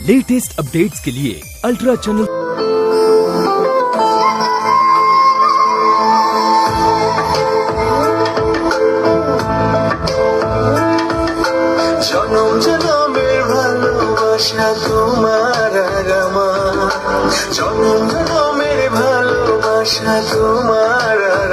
latest updates के लिए ultra channel জনম জনমের ভালোবাসা তোমার আর আমার জনম জনমের ভালোবাসা তোমার আর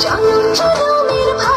唱着有你的陪。